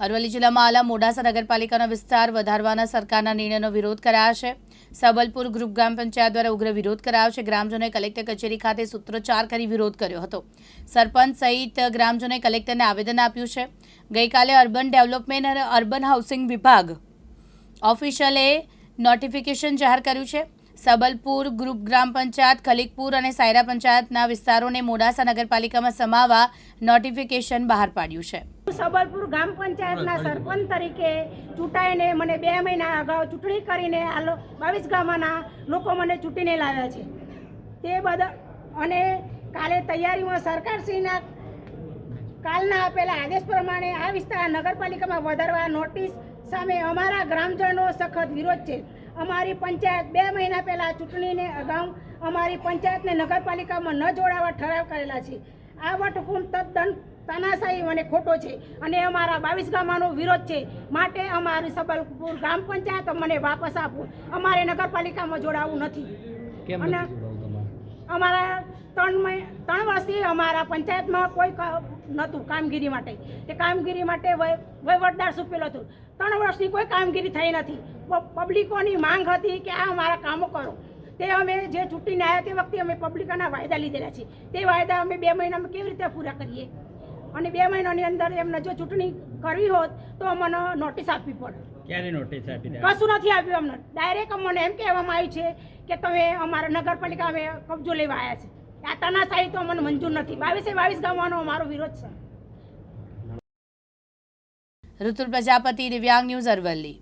અરવલ્લી જિલ્લામાં આલા મોડાસા નગરપાલિકાનો વિસ્તાર વધારવાના સરકારના નિર્ણયનો વિરોધ કરાયો છે. સબલપુર ગ્રુપ ગ્રામ પંચાયત દ્વારા ઉગ્ર વિરોધ કરાયો છે. ગ્રામજનોએ કલેક્ટર કચેરી ખાતે સૂત્રોચ્ચાર કરી વિરોધ કર્યો હતો. સરપંચ સહિત ગ્રામજનોએ કલેક્ટરને આવેદન આપ્યું છે. ગઈકાલે અર્બન ડેવલપમેન્ટ અને અર્બન હાઉસિંગ વિભાગ ઓફિશિયલે નોટિફિકેશન જાહેર કર્યું છે. સબલપુર ગ્રુપ ગ્રામ પંચાયત, ખલીકપુર અને સાયરા પંચાયતના વિસ્તારોને મોડાસા નગરપાલિકામાં સમાવવા નોટિફિકેશન બહાર પાડ્યું છે. સબલપુર ગ્રામ પંચાયતના સરપંચ તરીકે ચૂંટાઈને મને બે મહિના અગાઉ ચૂંટણી કરીને આ બાવીસ ગામના લોકો મને ચૂંટીને લાવ્યા છે. તે બધા અને કાલે તૈયારીમાં સરકારશ્રીના કાલના આપેલા આદેશ પ્રમાણે આ વિસ્તાર નગરપાલિકામાં વધારવા નોટિસ સામે અમારા ગ્રામજનો સખત વિરોધ છે. અમારી પંચાયત બે મહિના પહેલાં ચૂંટણીને અગાઉ અમારી પંચાયતને નગરપાલિકામાં ન જોડાવા ઠરાવ કરેલા છે. આ વટહુકમ તદ્દન તાનાશાહી અને ખોટો છે અને અમારા બાવીસ ગામનો વિરોધ છે. માટે અમારી સબલપુર ગ્રામ પંચાયત મને વાપસ આપો. અમારે નગરપાલિકામાં જોડાવું નથી. અને અમારા ત્રણ મહિ- ત્રણ વર્ષથી અમારા પંચાયતમાં કોઈ નહોતું કામગીરી માટે. તે કામગીરી માટે વહ- વહીવટદાર સૂપેલો હતું. ત્રણ વર્ષની કોઈ કામગીરી થઈ નથી. પબ્લિકોની માંગ હતી કે આ અમારા કામો કરો. તે અમે જે ચૂંટીને આવ્યા તે વખતે અમે પબ્લિકોના વાયદા લીધેલા છે. તે વાયદા અમે બે મહિનામાં કેવી રીતે પૂરા કરીએ? અને બે મહિનાની અંદર એમને જો ચૂંટણી કરવી હોત તો અમને નોટિસ આપવી પડે. ક્યારે નોટિસ આપી દે કશું નથી આપ્યું અમને. ડાયરેક્ટ અમને એમ કહેવામાં આવ્યું છે કે તમે અમારા નગરપાલિકા અમે કબજો લેવા આવ્યા છે. આ તાનાશાહી તો અમને મંજૂર નથી. બાવીસે બાવીસ ગામવાનો અમારો વિરોધ છે. ઋતુલ પ્રજાપતિ દિવ્યાંગ ન્યૂઝ અરવલ્લી.